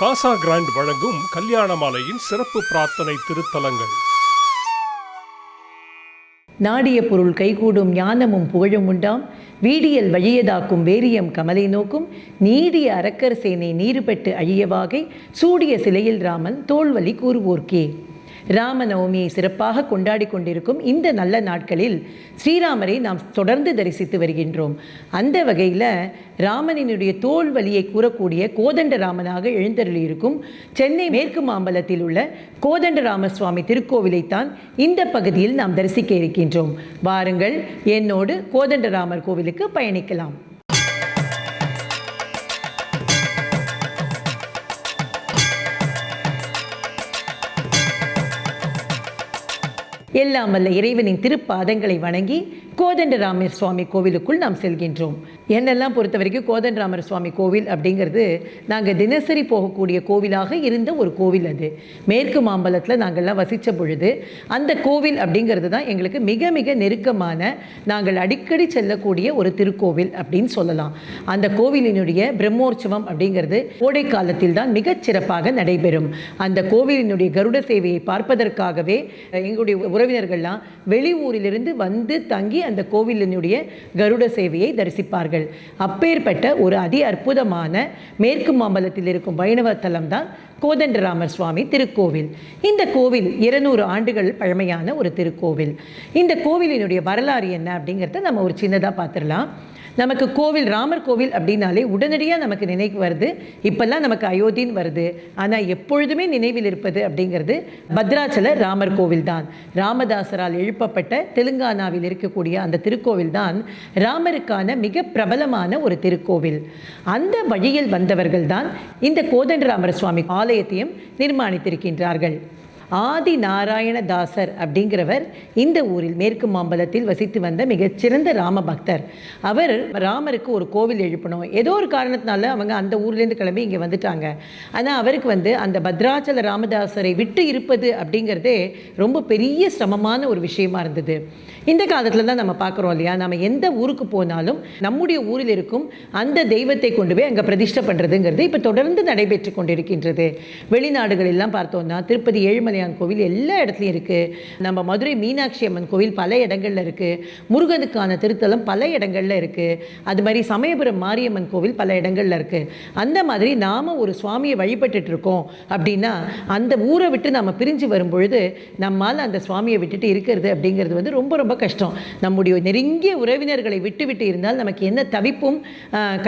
காசா grand வழங்கும் கல்யாண மாலையின் சிறப்பு பிரார்த்தனை திருத்தலங்கள். நாடிய பொருள் கைகூடும் ஞானமும் புகழும் உண்டாம். வீடியல் வழியதாக்கும் வேரியம் கமலை நோக்கும். நீடிய அரக்கர் சேனை நீருபெட்டு அழியவாகை சூடிய சிலையில் ராமன் தோல்வலி கூறுவோர்க்கே. ராமநவமியை சிறப்பாக கொண்டாடி கொண்டிருக்கும் இந்த நல்ல நாட்களில் ஸ்ரீராமரை நாம் தொடர்ந்து தரிசித்து வருகின்றோம். அந்த வகையில் ராமனினுடைய தோல் வலியை கூறக்கூடிய கோதண்ட ராமனாக எழுந்தருளியிருக்கும் சென்னை மேற்கு மாம்பலத்தில் உள்ள கோதண்டராம சுவாமி திருக்கோவிலைத்தான் இந்த பகுதியில் நாம் தரிசிக்க இருக்கின்றோம். வாருங்கள் என்னோடு கோதண்டராமர் கோவிலுக்கு பயணிக்கலாம். எல்லாம் வல்ல இறைவனின் திருப்பாதங்களை வணங்கி கோதண்டராமர் சுவாமி கோவிலுக்குள் நாம் செல்கின்றோம். என்னெல்லாம் பொறுத்த வரைக்கும் கோதண்டராமர் சுவாமி கோவில் அப்படிங்கிறது நாங்கள் தினசரி போகக்கூடிய கோவிலாக இருந்த ஒரு கோவில் அது. மேற்கு மாம்பலத்தில் நாங்கள்லாம் வசித்த பொழுது அந்த கோவில் அப்படிங்கிறது தான் எங்களுக்கு மிக மிக நெருக்கமான நாங்கள் அடிக்கடி செல்லக்கூடிய ஒரு திருக்கோவில் அப்படின்னு சொல்லலாம். அந்த கோவிலினுடைய பிரம்மோற்சவம் அப்படிங்கிறது கோடை காலத்தில் தான் மிகச் சிறப்பாக நடைபெறும். அந்த கோவிலினுடைய கருட சேவையை பார்ப்பதற்காகவே எங்களுடைய உறவினர்கள்லாம் வெளியூரிலிருந்து வந்து தங்கி அந்த கோவிலினுடைய கருட சேவையை தரிசிப்பார்கள். அப்பேற்பட்ட ஒரு அதி அற்புதமான மேற்கு மாம்பலத்தில் இருக்கும் வைணவ தலம் தான் கோதண்டராமர் சுவாமி திருக்கோவில். இந்த கோவில் இருநூறு ஆண்டுகள் பழமையான ஒரு திருக்கோவில். இந்த கோவிலினுடைய வரலாறு என்ன அப்படிங்கிறத நம்ம ஒரு சின்னதாக பார்த்துடலாம். நமக்கு கோவில் ராமர் கோவில் அப்படின்னாலே உடனடியாக நமக்கு நினைவு வருது. இப்போல்லாம் நமக்கு அயோத்தின்னு வருது. ஆனால் எப்பொழுதுமே நினைவில் இருப்பது அப்படிங்கிறது பத்ராச்சல ராமர் கோவில் தான் ராமதாசரால் எழுப்பப்பட்ட தெலுங்கானாவில் இருக்கக்கூடிய அந்த திருக்கோவில் தான் ராமருக்கான மிக பிரபலமான ஒரு திருக்கோவில். அந்த வழியில் வந்தவர்கள் தான் இந்த கோதண்டராமர் சுவாமி ஆலயத்தையும் நிர்மாணித்திருக்கின்றார்கள். ஆதி நாராயணதாசர் அப்படிங்கிறவர் இந்த ஊரில் மேற்கு மாம்பலத்தில் வசித்து வந்த மிகச்சிறந்த ராம பக்தர். அவர் ராமருக்கு ஒரு கோவில் எழுப்பணும். ஏதோ ஒரு காரணத்தினால அவங்க அந்த ஊர்லேருந்து கிளம்பி இங்கே வந்துட்டாங்க. ஆனால் அவருக்கு வந்து அந்த பத்ராச்சல ராமதாசரை விட்டு இருப்பது அப்படிங்கிறதே ரொம்ப பெரிய சிரமமான ஒரு விஷயமா இருந்தது. இந்த காலத்தில் தான் நம்ம பார்க்குறோம் இல்லையா? நம்ம எந்த ஊருக்கு போனாலும் நம்முடைய ஊரில் இருக்கும் அந்த தெய்வத்தை கொண்டு போய் அங்கே பிரதிஷ்டை பண்ணுறதுங்கிறது இப்போ தொடர்ந்து நடைபெற்று கொண்டிருக்கின்றது. வெளிநாடுகளெல்லாம் பார்த்தோம்னா திருப்பதி ஏழுமலையான் கோவில் எல்லா இடத்துலையும் இருக்குது நம்ம மதுரை மீனாட்சி அம்மன் கோவில் பல இடங்களில் இருக்குது முருகனுக்கான திருத்தலம் பல இடங்களில் இருக்குது அது மாதிரி சமயபுரம் மாரியம்மன் கோவில் பல இடங்களில் இருக்குது அந்த மாதிரி நாம் ஒரு சுவாமியை வழிபட்டுட்டு இருக்கோம் அப்படின்னா அந்த ஊரை விட்டு நம்ம பிரிஞ்சு வரும்பொழுது நம்மால் அந்த சுவாமியை விட்டுட்டு இருக்கிறது அப்படிங்கிறது வந்து ரொம்ப ரொம்ப கஷ்டம். நம்முடைய நெருங்கிய உறவினர்களை விட்டு விட்டு இருந்தால் நமக்கு என்ன தவிப்பும்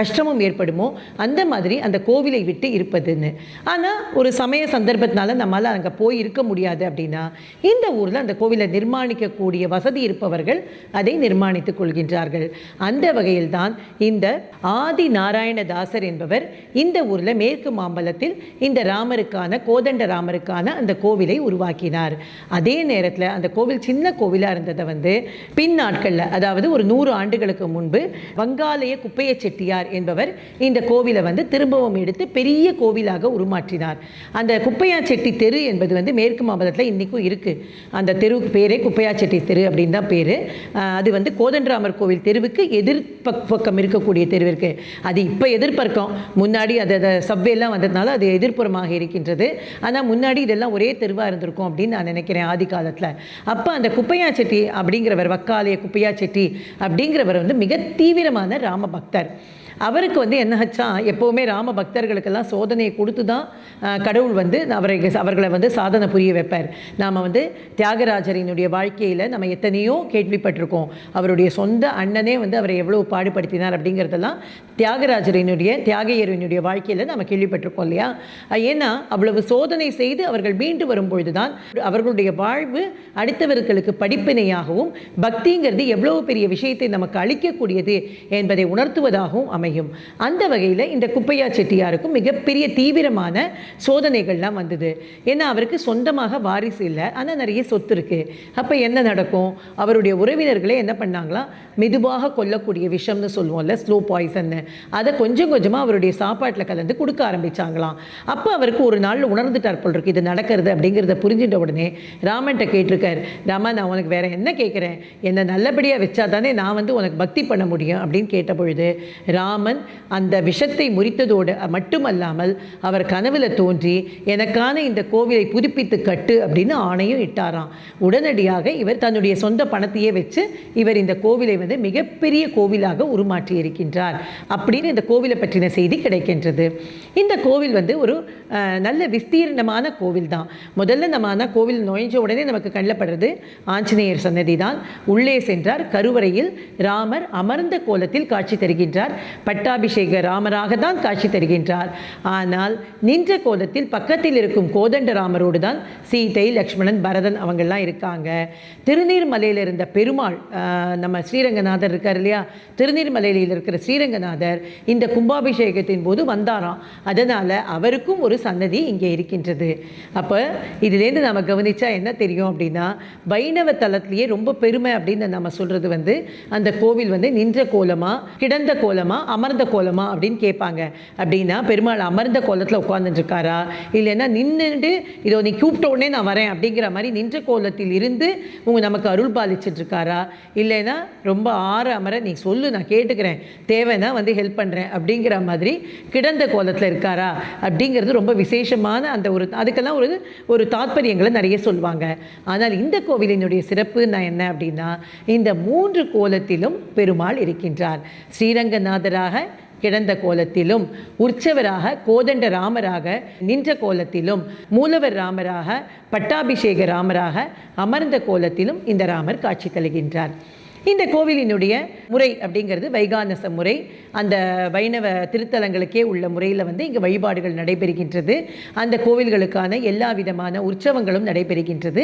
கஷ்டமும் ஏற்படுமோ அந்த மாதிரி அந்த கோவிலை விட்டு இருப்பதுன்னு. ஆனால் ஒரு சமய சந்தர்ப்பத்தினால நம்மளால் அங்கே போய் இருக்க முடியாது அப்படின்னா இந்த ஊரில் அந்த கோவிலை நிர்மாணிக்கக்கூடிய வசதி இருப்பவர்கள் அதை நிர்மாணித்துக் கொள்கின்றார்கள். அந்த வகையில் தான் இந்த ஆதி நாராயணதாசர் என்பவர் இந்த ஊரில் மேற்கு மாம்பலத்தில் இந்த ராமருக்கான கோதண்ட ராமருக்கான அந்த கோவிலை உருவாக்கினார். அதே நேரத்தில் அந்த கோவில் சின்ன கோவிலாக இருந்ததை வந்து பின் நாட்களில் அதாவது ஒரு நூறு ஆண்டுகளுக்கு முன்பு வங்காலய குப்பைய செட்டியார் என்பவர் இந்த கோவிலை வந்து திரும்பவும் எடுத்து பெரிய கோவிலாக உருமாற்றினார். அந்த குப்பையா செட்டி தெரு என்பது வந்து மேற்கு மாவட்டத்தில் இன்றைக்கும் இருக்குது அந்த தெருவுக்கு பேரே குப்பையா செட்டி தெரு அப்படின்னு தான் பேர். அது வந்து கோதண்டராமர் கோவில் தெருவுக்கு எதிர்பக் பக்கம் இருக்கக்கூடிய தெரு இருக்கு. அது இப்போ எதிர்பக்கம் முன்னாடி அது அதை சப்வேலாம் வந்ததுனால அது எதிர்ப்புறமாக இருக்கின்றது. ஆனால் முன்னாடி இதெல்லாம் ஒரே தெருவாக இருந்திருக்கும் அப்படின்னு நான் நினைக்கிறேன் ஆதி காலத்தில். அப்போ அந்த குப்பையா செட்டி அப்படிங்கிறவர் வக்காலய குப்பையா செட்டி அப்படிங்கிறவர் வந்து மிக தீவிரமான ராம பக்தர். அவருக்கு வந்து என்னச்சா எப்போவுமே ராம பக்தர்களுக்கெல்லாம் சோதனையை கொடுத்து தான் கடவுள் வந்து அவரை அவர்களை வந்து சாதனை புரிய வைப்பார். நாம் வந்து தியாகராஜரினுடைய வாழ்க்கையில் நம்ம எத்தனையோ கேள்விப்பட்டிருக்கோம். அவருடைய சொந்த அண்ணனே வந்து அவரை எவ்வளோ பாடுபடுத்தினார் அப்படிங்கிறதெல்லாம் தியாகராஜரினுடைய தியாகையரினுடைய வாழ்க்கையில் நம்ம கேள்விப்பட்டிருக்கோம் இல்லையா? ஏன்னா அவ்வளவு சோதனை செய்து அவர்கள் மீண்டு வரும்பொழுது தான் அவர்களுடைய வாழ்வு அடுத்தவர்களுக்கு படிப்பினையாகவும் பக்திங்கிறது எவ்வளவு பெரிய விஷயத்தை நமக்கு அளிக்கக்கூடியது என்பதை உணர்த்துவதாகவும் அமையும். அந்த வகையில் இந்த குப்பையா செட்டியாருக்கும் மிகப்பெரிய தீவிரமான சோதனைகள்லாம் வந்தது. ஏன்னா அவருக்கு சொந்தமாக வாரிசு இல்லை. ஆனால் நிறைய சொத்து இருக்குது அப்போ என்ன நடக்கும்? அவருடைய உறவினர்களே என்ன பண்ணாங்களா? மெதுவாக கொல்லக்கூடிய விஷம்னு சொல்லுவோம்ல ஸ்லோ பாய்சன்னு அதை கொஞ்சம் கொஞ்சமாக அவருடைய சாப்பாட்டில் கலந்து கொடுக்க ஆரம்பிச்சாங்களாம். அப்போ அவருக்கு ஒரு நாள் உணர்ந்துட்டார் போல் இருக்கு இது நடக்கிறது அப்படிங்கிறத புரிஞ்சிட்ட உடனே ராமன்ட்ட கேட்டிருக்கார் ராமா நான் உனக்கு வேற என்ன கேட்குறேன் என்னை நல்லபடியாக வச்சா தானே நான் வந்து உனக்கு பக்தி பண்ண முடியும்? அப்படின்னு கேட்ட பொழுது ராம ராமன் அந்த விஷத்தை முறித்ததோடு மட்டுமல்லாமல் அவர் கனவுல தோன்றி எனக்கான இந்த கோவிலை புதுப்பித்து கட்டு அப்படின்னு ஆணையும் இட்டாராம். உடனடியாக இவர் தன்னுடைய சொந்த பணத்தையே வச்சு இவர் இந்த கோவிலை வந்து மிகப்பெரிய கோவிலாக உருமாற்றி இருக்கின்றார் அப்படின்னு இந்த கோவிலை பற்றின செய்தி கிடைக்கின்றது. இந்த கோவில் வந்து ஒரு நல்ல விஸ்தீர்ணமான கோவில் தான். முதல்ல நம்ம ஆனால் கோவில் நுழைஞ்ச உடனே நமக்கு கண்ணில் ஆஞ்சநேயர் சன்னதி தான் உள்ளே சென்றார் கருவறையில் ராமர் அமர்ந்த கோலத்தில் காட்சி தருகின்றார். பட்டாபிஷேக ராமராக தான் காட்சி தருகின்றார். ஆனால் நின்ற கோலத்தில் பக்கத்தில் இருக்கும் கோதண்ட ராமரோடு தான் சீதை லக்ஷ்மணன் பரதன் அவங்கெல்லாம் இருக்காங்க. திருநீர்மலையில் இருந்த பெருமாள் நம்ம ஸ்ரீரங்கநாதர் இருக்கார் இல்லையா? திருநீர்மலையில் இருக்கிற ஸ்ரீரங்கநாதர் இந்த கும்பாபிஷேகத்தின் போது வந்தாராம். அதனால் அவருக்கும் ஒரு சன்னதி இங்கே இருக்கின்றது. அப்போ இதுலேருந்து நம்ம கவனிச்சா என்ன தெரியும் அப்படின்னா வைணவ தலத்திலேயே ரொம்ப பெருமை அப்படின்னு நம்ம சொல்கிறது வந்து அந்த கோவில் வந்து நின்ற கோலமா கிடந்த கோலமா அமர்ந்த கோலமா அப்படின்னு கேட்பாங்க. அப்படின்னா பெருமாள் அமர்ந்த கோலத்தில் உட்காந்துட்டுருக்காரா இல்லைன்னா நின்றுட்டு இதோ நீ கூப்பிட்ட உடனே நான் வரேன் அப்படிங்கிற மாதிரி நின்ற கோலத்தில் இருந்து உங்க நமக்கு அருள் பாலிச்சிட்ருக்காரா இல்லைன்னா ரொம்ப ஆற அமர நீ சொல்லு நான் கேட்டுக்கிறேன். தேவைன்னா வந்து ஹெல்ப் பண்ணுறேன் அப்படிங்கிற மாதிரி கிடந்த கோலத்தில் இருக்காரா? அப்படிங்கிறது ரொம்ப விசேஷமான அந்த ஒரு அதுக்கெல்லாம் ஒரு ஒரு தாத்பரியங்களை நிறைய சொல்லுவாங்க. ஆனால் இந்த கோவிலினுடைய சிறப்பு நான் என்ன அப்படின்னா இந்த மூன்று கோலத்திலும் பெருமாள் இருக்கின்றார். ஸ்ரீரங்கநாதரா ஸ்ரீரங்கநாதராக கிடந்த கோலத்திலும் உற்சவராக கோதண்ட ராமராக நின்ற கோலத்திலும் மூலவர் ராமராக பட்டாபிஷேக ராமராக அமர்ந்த கோலத்திலும் இந்த ராமர் காட்சி தருகின்றார். இந்த கோவிலினுடைய முறை அப்படிங்கிறது வைகானச முறை. அந்த வைணவ திருத்தலங்களுக்கே உள்ள முறையில் வந்து இங்கே வழிபாடுகள் நடைபெறுகின்றது. அந்த கோவில்களுக்கான எல்லா விதமான உற்சவங்களும் நடைபெறுகின்றது.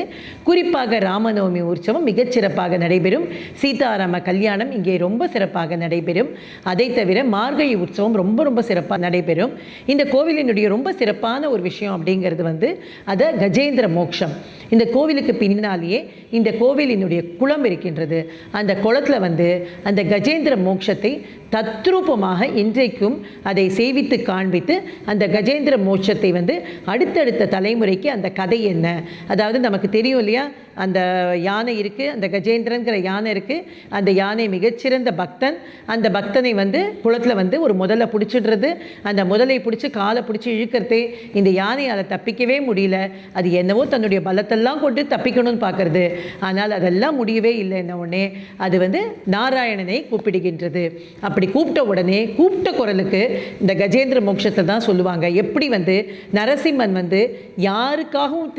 குறிப்பாக ராமநவமி உற்சவம் மிகச்சிறப்பாக நடைபெறும். சீதாராம கல்யாணம் இங்கே ரொம்ப சிறப்பாக நடைபெறும். அதை தவிர மார்கழி உற்சவம் ரொம்ப ரொம்ப சிறப்பாக நடைபெறும். இந்த கோவிலினுடைய ரொம்ப சிறப்பான ஒரு விஷயம் அப்படிங்கிறது வந்து அதை கஜேந்திர மோக்ஷம். இந்த கோவிலுக்கு பின்னாலேயே இந்த கோவிலினுடைய குளம் இருக்கின்றது. அந்த குளத்தில் வந்து அந்த கஜேந்திர மோட்சத்தை தத்ரூபமாக இன்றைக்கும் அதை சேவித்து காண்பித்து அந்த கஜேந்திர மோட்சத்தை வந்து அடுத்தடுத்த தலைமுறைக்கு அந்த கதை என்ன? அதாவது நமக்கு தெரியும் இல்லையா? அந்த யானை இருக்குது அந்த கஜேந்திரங்கிற யானை இருக்குது அந்த யானை மிகச்சிறந்த பக்தன். அந்த பக்தனை வந்து குளத்தில் வந்து ஒரு முதல்ல பிடிச்சிடுறது. அந்த முதலை பிடிச்சி காலை பிடிச்சி இழுக்கிறதே இந்த யானையால் தப்பிக்கவே முடியல. அது என்னவோ தன்னுடைய பலத்தெல்லாம் கொண்டு தப்பிக்கணும்னு பார்க்கறது. ஆனால் அதெல்லாம் முடியவே இல்லை என்ன உடனே அது வந்து நாராயணனை கூப்பிடுகின்றது. அப்படி கூப்பிட்ட உடனே கூப்பிட்ட குரலுக்கு இந்த கஜேந்திர மோட்சத்தை தான் சொல்லுவாங்க. எப்படி வந்து நரசிம்மன் வந்து யாருக்காகவும்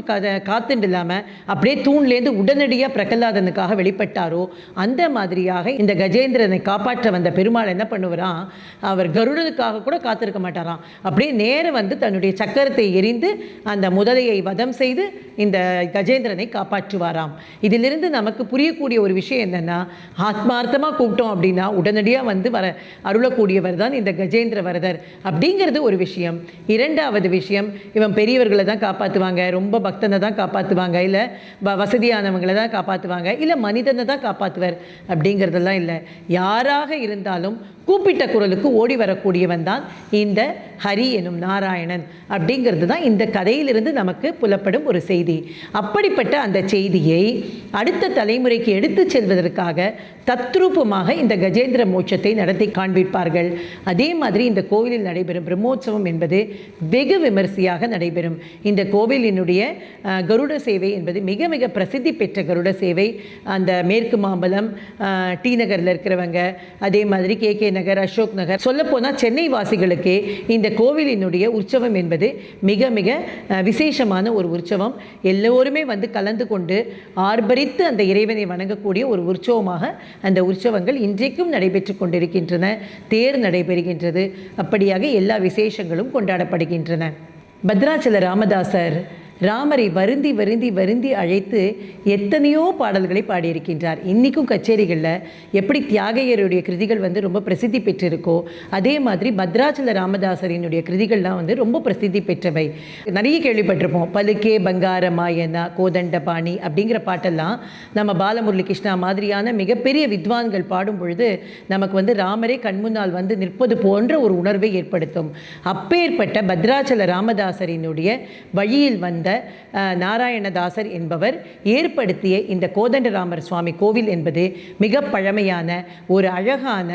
காத்துண்டு இல்லாமல் அப்படியே தூண்லேருந்து உடனடியாக பிரகலாதனுக்காக வெளிப்பட்டாரோ அந்த மாதிரியாக இந்த கஜேந்திரனை காப்பாற்ற வந்த பெருமாள் என்ன பண்ணுவாராம்? அவர் கருடனுக்காக கூட காத்திருக்க மாட்டாராம். அப்படியே நேரம் வந்து தன்னுடைய சக்கரத்தை எரிந்து அந்த முதலையை வதம் செய்து இந்த கஜேந்திரனை காப்பாற்றுவாராம். இதிலிருந்து நமக்கு புரியக்கூடிய ஒரு விஷயம் என்னன்னா ஆத்மார்த்தமாக கூப்பிட்டோம் அப்படின்னா உடனடியாக வந்து வர அருளக்கூடியவர் தான் இந்த கஜேந்திர வரதர் அப்படிங்கிறது ஒரு விஷயம். இரண்டாவது விஷயம் இவன் பெரியவர்களை தான் காப்பாற்றுவாங்க ரொம்ப பக்தனை தான் காப்பாற்றுவாங்க இல்லை வசதியானவங்களை தான் காப்பாற்றுவாங்க இல்லை மனிதனை தான் காப்பாற்றுவார் அப்படிங்கிறதெல்லாம் இல்லை. யாராக இருந்தாலும் கூப்பிட்ட குரலுக்கு ஓடி வரக்கூடியவன் தான் இந்த ஹரி எனும் நாராயணன் அப்படிங்கிறது தான் இந்த கதையிலிருந்து நமக்கு புலப்படும் ஒரு செய்தி. அப்படிப்பட்ட அந்த செய்தியை அடுத்த தலைமுறைக்கு எடுத்துச் செல்வதற்காக தத்ரூபமாக இந்த கஜேந்திர மோட்சத்தை நடத்தி காண்பிப்பார்கள். அதே மாதிரி இந்த கோவிலில் நடைபெறும் பிரம்மோற்சவம் என்பது வெகு விமரிசையாக நடைபெறும். இந்த கோவிலினுடைய கருட சேவை என்பது மிக மிக பிரசித்தி பெற்ற கருட சேவை. அந்த மேற்கு மாம்பலம் டி நகரில் இருக்கிறவங்க அதே மாதிரி கே கே நகர் அசோக் நகர். சொல்லப்போனால் சென்னை வாசிகளுக்கே இந்த கோவிலினுடைய உற்சவம் என்பது மிக மிக விசேஷமான ஒரு உற்சவம். எல்லோருமே வந்து கலந்து கொண்டு ஆர்ப்பரித்து அந்த இறைவனை வணங்கக்கூடிய ஒரு உற்சவம் உற்சவமாக அந்த உற்சவங்கள் இன்றைக்கும் நடைபெற்று கொண்டிருக்கின்றன தேர் நடைபெறுகின்றது. அப்படியாக எல்லா விசேஷங்களும் கொண்டாடப்படுகின்றன. பத்ராச்சல ராமதாசர் ராமரை வருந்தி வருந்தி வருந்தி அழைத்து எத்தனையோ பாடல்களை பாடியிருக்கின்றார். இன்றைக்கும் கச்சேரிகளில் எப்படி தியாகையருடைய கிருதிகள் வந்து ரொம்ப பிரசித்தி பெற்றிருக்கோ அதே மாதிரி பத்ராச்சல ராமதாசரினுடைய கிருதிகள்லாம் வந்து ரொம்ப பிரசித்தி பெற்றவை. நிறைய கேள்விப்பட்டிருப்போம். பலுக்கே பங்காரமாயனா கோதண்டபாணி அப்படிங்கிற பாட்டெல்லாம் நம்ம பாலமுரளி கிருஷ்ணா மாதிரியான மிகப்பெரிய வித்வான்கள் பாடும் பொழுது நமக்கு வந்து ராமரே கண்முன்னால் வந்து நிற்பது போன்ற ஒரு உணர்வை ஏற்படுத்தும். அப்பேற்பட்ட பத்ராச்சல ராமதாசரினுடைய வழியில் வந்து வந்த நாராயணதாசர் என்பவர் ஏற்படுத்திய இந்த கோதண்டராமர் சுவாமி கோவில் என்பது மிக பழமையான ஒரு அழகான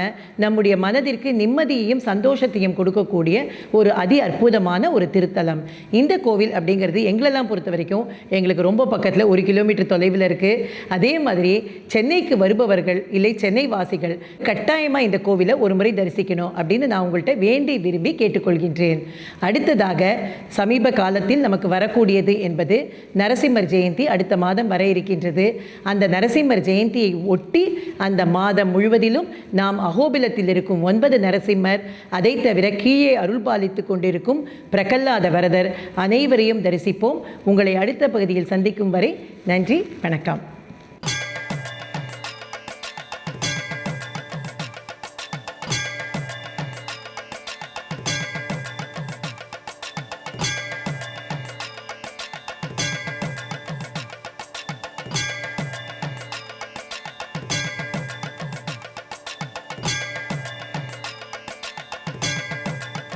நம்முடைய மனதிற்கு நிம்மதியையும் சந்தோஷத்தையும் கொடுக்கக்கூடிய ஒரு அதி அற்புதமான ஒரு திருத்தலம். இந்த கோவில் அப்படிங்கிறது எங்களெல்லாம் பொறுத்த வரைக்கும் எங்களுக்கு ரொம்ப பக்கத்தில் ஒரு கிலோமீட்டர் தொலைவில் இருக்குது அதே மாதிரி சென்னைக்கு வருபவர்கள் இல்லை சென்னை வாசிகள் கட்டாயமாக இந்த கோவிலை ஒரு முறை தரிசிக்கணும் அப்படின்னு நான் உங்கள்கிட்ட வேண்டி விரும்பி கேட்டுக்கொள்கின்றேன். அடுத்ததாக சமீப காலத்தில் நமக்கு வரக்கூடிய வரக்கூடியது என்பது நரசிம்மர் ஜெயந்தி அடுத்த மாதம் வர இருக்கின்றது. அந்த நரசிம்மர் ஜெயந்தியை ஒட்டி அந்த மாதம் முழுவதிலும் நாம் அகோபிலத்தில் இருக்கும் ஒன்பது நரசிம்மர் அதை தவிர கீழே அருள் பாலித்துக் கொண்டிருக்கும் பிரகல்லாத வரதர் அனைவரையும் தரிசிப்போம். உங்களை அடுத்த பகுதியில் சந்திக்கும் வரை நன்றி வணக்கம்.